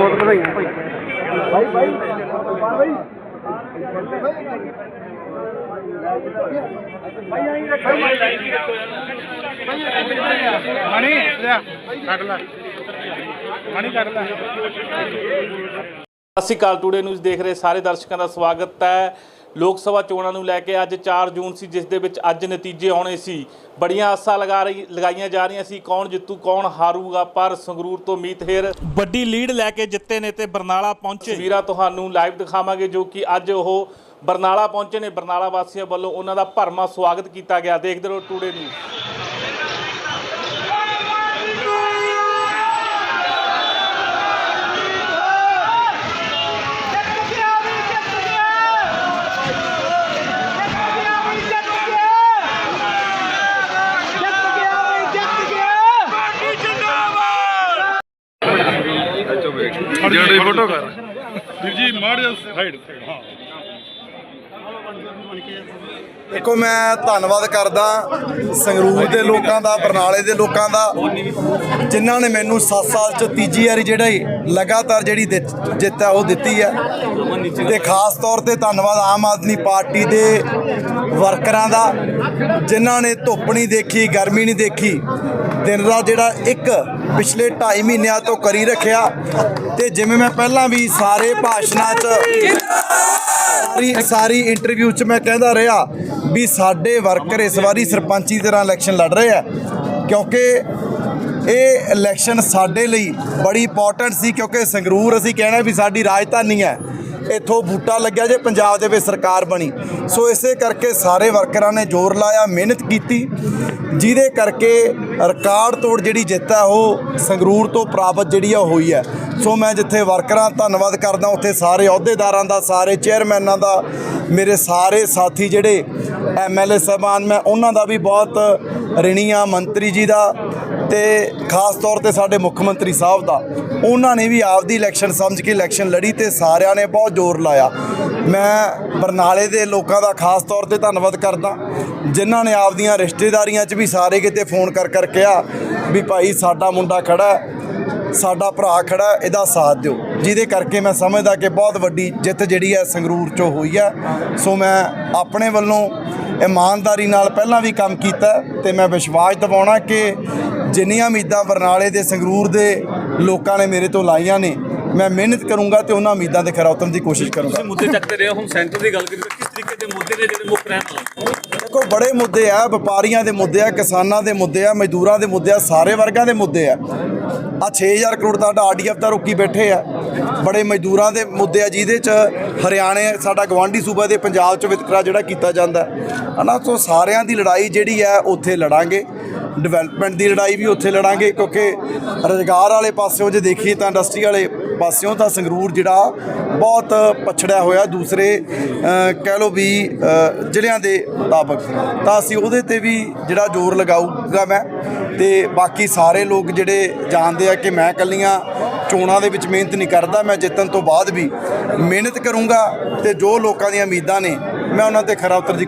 ਬਹੁਤ ਵਧਾਈਆਂ। ਭਾਈ ਭਾਈ। ਭਾਈ ਮਣੀ ਲਿਆ। ਕੱਢ ਲੈ। ਮਣੀ ਕੱਢ ਲੈ। ਸਤਿ ਸ਼੍ਰੀ ਅਕਾਲ ਟੂਡੇ ਨਿਊਜ਼ ਦੇਖ ਰਹੇ ਸਾਰੇ ਦਰਸ਼ਕਾਂ ਦਾ ਸਵਾਗਤ ਹੈ। ਲੋਕ ਸਭਾ ਚੋਣਾਂ ਨੂੰ ਲੈ ਕੇ ਅੱਜ 4 ਜੂਨ ਸੀ ਜਿਸ ਦੇ ਵਿੱਚ ਅੱਜ ਨਤੀਜੇ ਆਉਣੇ ਸੀ। ਬੜੀਆਂ ਆਸਾਂ ਲਗਾ ਰਹੀ ਲਗਾਈਆਂ ਜਾ ਰਹੀਆਂ ਸੀ ਕੌਣ ਜਿੱਤੂ ਕੌਣ ਹਾਰੂਗਾ ਪਰ ਸੰਗਰੂਰ ਤੋਂ ਮੀਤ ਹੇਰ ਵੱਡੀ ਲੀਡ ਲੈ ਕੇ ਜਿੱਤੇ ਨੇ ਤੇ ਬਰਨਾਲਾ ਪਹੁੰਚੇ। ਵੀਰਾ ਤੁਹਾਨੂੰ ਲਾਈਵ ਦਿਖਾਵਾਂਗੇ ਜੋ ਕਿ ਅੱਜ ਉਹ ਬਰਨਾਲਾ ਪਹੁੰਚੇ ਨੇ। ਬਰਨਾਲਾ ਵਾਸੀਆਂ ਵੱਲੋਂ ਉਹਨਾਂ ਦਾ ਭਰਮਾ ਸਵਾਗਤ ਕੀਤਾ ਗਿਆ। ਦੇਖਦੇ ਰਹੋ ਟੂਡੇ ਨਿਊਜ਼ ਜਿਹੜੀ ਫੋਟੋ ਕਰ। ਵੀਰ ਜੀ ਮਾੜ ਸਾਈਡ ਹਾਂ। ਦੇਖੋ ਮੈਂ ਧੰਨਵਾਦ ਕਰਦਾ ਸੰਗਰੂਰ ਦੇ ਲੋਕਾਂ ਦਾ ਬਰਨਾਲੇ ਦੇ ਲੋਕਾਂ ਦਾ ਜਿਨ੍ਹਾਂ ਨੇ ਮੈਨੂੰ 7 ਸਾਲ ਚ ਤੀਜੀ ਵਾਰੀ ਜਿਹੜਾ ਹੀ ਲਗਾਤਾਰ ਜਿਹੜੀ ਜਿੱਤ ਹੈ ਉਹ ਦਿੱਤੀ ਹੈ। ਤੇ ਖਾਸ ਤੌਰ ਤੇ ਧੰਨਵਾਦ ਆਮ ਆਦਮੀ ਪਾਰਟੀ ਦੇ ਵਰਕਰਾਂ ਦਾ ਜਿਨ੍ਹਾਂ ਨੇ ਧੁੱਪ ਨਹੀਂ ਦੇਖੀ ਗਰਮੀ ਨਹੀਂ ਦੇਖੀ ਦਿਨ ਰਾਤ ਜਿਹੜਾ ਇੱਕ ਪਿਛਲੇ 2.5 ਮਹੀਨਿਆਂ ਤੋਂ ਕਰੀ ਰੱਖਿਆ ਤੇ ਜਿਵੇਂ ਮੈਂ ਪਹਿਲਾਂ ਵੀ ਸਾਰੇ ਭਾਸ਼ਣਾਂ 'ਚ ਸਾਰੀ ਸਾਰੀ ਇੰਟਰਵਿਊ 'ਚ ਮੈਂ ਕਹਿੰਦਾ ਰਿਹਾ ਵੀ ਸਾਡੇ ਵਰਕਰ ਇਸ ਵਾਰੀ ਸਰਪੰਚੀ ਤਰ੍ਹਾਂ ਇਲੈਕਸ਼ਨ ਲੜ ਰਹੇ ਆ, ਕਿਉਂਕਿ ਇਹ ਇਲੈਕਸ਼ਨ ਸਾਡੇ ਲਈ ਬੜੀ ਇੰਪੋਰਟੈਂਟ ਸੀ, ਕਿਉਂਕਿ ਸੰਗਰੂਰ ਅਸੀਂ ਕਹਿਣਾ ਵੀ ਸਾਡੀ ਰਾਜਧਾਨੀ ਹੈ, ਇੱਥੋਂ ਬੂਟਾ ਲੱਗਿਆ ਜੇ ਪੰਜਾਬ ਦੇ ਵਿੱਚ ਸਰਕਾਰ ਬਣੀ। ਸੋ ਇਸੇ ਕਰਕੇ ਸਾਰੇ ਵਰਕਰਾਂ ਨੇ ਜ਼ੋਰ ਲਾਇਆ, ਮਿਹਨਤ ਕੀਤੀ। ਜਿਹਦੇ ਕਰਕੇ ਰਿਕਾਰਡ ਤੋੜ ਜਿਹੜੀ ਜਿੱਤ ਹੈ, ਉਹ ਸੰਗਰੂਰ ਤੋਂ ਪ੍ਰਾਪਤ ਜਿਹੜੀ ਆ, ਉਹ ਹੋਈ ਹੈ। ਸੋ ਮੈਂ ਜਿੱਥੇ ਵਰਕਰਾਂ ਧੰਨਵਾਦ ਕਰਦਾ, ਉੱਥੇ ਸਾਰੇ ਅਹੁਦੇਦਾਰਾਂ ਦਾ, ਸਾਰੇ ਚੇਅਰਮੈਨਾਂ ਦਾ, ਮੇਰੇ ਸਾਰੇ ਸਾਥੀ ਜਿਹੜੇ ਐਮਐਲਏ ਸਾਹਿਬਾਨ, ਮੈਂ ਉਹਨਾਂ ਦਾ ਵੀ ਬਹੁਤ ਰਿਣੀ ਆ ਮੰਤਰੀ ਜੀ ਦਾ ਤੇ ਖਾਸ ਤੌਰ ਤੇ ਸਾਡੇ ਮੁੱਖ ਮੰਤਰੀ ਸਾਹਿਬ ਦਾ। ਉਹਨਾਂ ਨੇ ਵੀ ਆਪਦੀ ਇਲੈਕਸ਼ਨ ਸਮਝ ਕੇ ਇਲੈਕਸ਼ਨ ਲੜੀ ਤੇ ਸਾਰਿਆਂ ਨੇ ਬਹੁਤ ਜ਼ੋਰ ਲਾਇਆ। ਮੈਂ ਬਰਨਾਲੇ ਦੇ ਲੋਕਾਂ ਦਾ ਖਾਸ ਤੌਰ ਤੇ ਧੰਨਵਾਦ ਕਰਦਾ। ਜਿਨ੍ਹਾਂ ਨੇ ਆਪਦੀਆਂ ਰਿਸ਼ਤੇਦਾਰੀਆਂ 'ਚ ਵੀ ਸਾਰੇ ਕਿਤੇ ਫੋਨ ਕਰ ਕਰ ਕਿਹਾ ਵੀ ਭਾਈ ਸਾਡਾ ਮੁੰਡਾ ਖੜਾ ਸਾਡਾ ਭਰਾ ਖੜਾ ਇਹਦਾ ਸਾਥ ਦਿਓ। ਜਿਹਦੇ ਕਰਕੇ ਮੈਂ ਸਮਝਦਾ ਕਿ ਬਹੁਤ ਵੱਡੀ ਜਿੱਤ ਜਿਹੜੀ ਹੈ ਸੰਗਰੂਰ 'ਚੋਂ ਹੋਈ ਹੈ। ਸੋ ਮੈਂ ਆਪਣੇ ਵੱਲੋਂ ਇਮਾਨਦਾਰੀ ਨਾਲ ਪਹਿਲਾਂ ਵੀ ਕੰਮ ਕੀਤਾ ਹੈ ਤੇ ਮੈਂ ਵਿਸ਼ਵਾਸ ਦਿਵਾਉਣਾ ਕਿ ਜਿੰਨੀਆਂ ਉਮੀਦਾਂ ਬਰਨਾਲੇ ਦੇ ਸੰਗਰੂਰ ਦੇ ਲੋਕਾਂ ਨੇ ਮੇਰੇ ਤੋਂ ਲਾਈਆਂ ਨੇ ਮੈਂ ਮਿਹਨਤ ਕਰੂੰਗਾ ਤੇ ਉਹਨਾਂ ਉਮੀਦਾਂ ਤੇ ਖਰਾ ਉਤਰਨ ਦੀ ਕੋਸ਼ਿਸ਼ ਕਰੂੰਗਾ। ਤੁਸੀਂ ਮੁੱਦੇ ਚੱਕਦੇ ਰਹੇ ਹੋ, ਹੁਣ ਸੈਂਟਰ ਦੀ ਗੱਲ ਕਰੀਏ ਕਿਸ ਤਰੀਕੇ ਦੇ ਮੁੱਦੇ ਨੇ ਜਿਹੜੇ ਮੁੱਖ ਰਹਿਣ ਦੇਖੋ ਬੜੇ ਮੁੱਦੇ ਆ ਵਪਾਰੀਆਂ ਦੇ ਮੁੱਦੇ ਆ ਕਿਸਾਨਾਂ ਦੇ ਮੁੱਦੇ ਆ ਮਜ਼ਦੂਰਾਂ ਦੇ ਮੁੱਦੇ ਆ ਸਾਰੇ ਵਰਗਾਂ ਦੇ ਮੁੱਦੇ ਆ। ਆ 6000 ਕਰੋੜ ਦਾ ਆਰਡੀਐਫ ਦਾ ਰੋਕੀ ਬੈਠੇ ਆ। ਬੜੇ ਮਜ਼ਦੂਰਾਂ ਦੇ ਮੁੱਦੇ ਆ ਜਿਹਦੇ ਚ ਹਰਿਆਣੇ ਸਾਡਾ ਗਵਾਂਢੀ ਸੂਬਾ ਦੇ ਪੰਜਾਬ ਚ ਵਿਤਕਰਾ ਜਿਹੜਾ ਕੀਤਾ ਜਾਂਦਾ। ਹਨਾ ਸੋ ਸਾਰਿਆਂ ਦੀ ਲੜਾਈ ਜਿਹੜੀ ਆ ਉੱਥੇ ਲੜਾਂਗੇ। ਡਿਵੈਲਪਮੈਂਟ ਦੀ ਲੜਾਈ ਵੀ ਉੱਥੇ ਲੜਾਂਗੇ, ਕਿਉਂਕਿ ਰੁਜ਼ਗਾਰ ਵਾਲੇ ਪਾਸਿਓਂ ਜੇ ਦੇਖੀਏ ਤਾਂ ਇੰਡਸਟਰੀ ਵਾਲੇ ਪਾਸਿਓਂ ਤਾਂ ਸੰਗਰੂਰ ਜਿਹੜਾ ਬਹੁਤ ਪਛੜਿਆ ਹੋਇਆ, ਦੂਸਰੇ ਕਹਿ ਲਓ ਵੀ ਜ਼ਿਲ੍ਹਿਆਂ ਦੇ ਮੁਤਾਬਕ। ਤਾਂ ਅਸੀਂ ਉਹਦੇ ਤੇ ਵੀ ਜਿਹੜਾ ਜ਼ੋਰ ਲਗਾਊਗਾ ਮੈਂ, ਤੇ ਬਾਕੀ ਸਾਰੇ ਲੋਕ ਜਿਹੜੇ ਜਾਣਦੇ ਆ ਕਿ ਮੈਂ ਕੱਲੀਆਂ ਚੋਣਾਂ ਦੇ ਵਿੱਚ ਮਿਹਨਤ ਨਹੀਂ ਕਰਦਾ, ਮੈਂ ਜਿੱਤਣ ਤੋਂ ਬਾਅਦ ਵੀ ਮਿਹਨਤ ਕਰੂੰਗਾ, ਤੇ ਜੋ ਲੋਕਾਂ ਦੀਆਂ ਉਮੀਦਾਂ ਨੇ, ਮੈਂ ਉਹਨਾਂ ਤੇ ਖਰਾ ਉਤਰ ਦੀ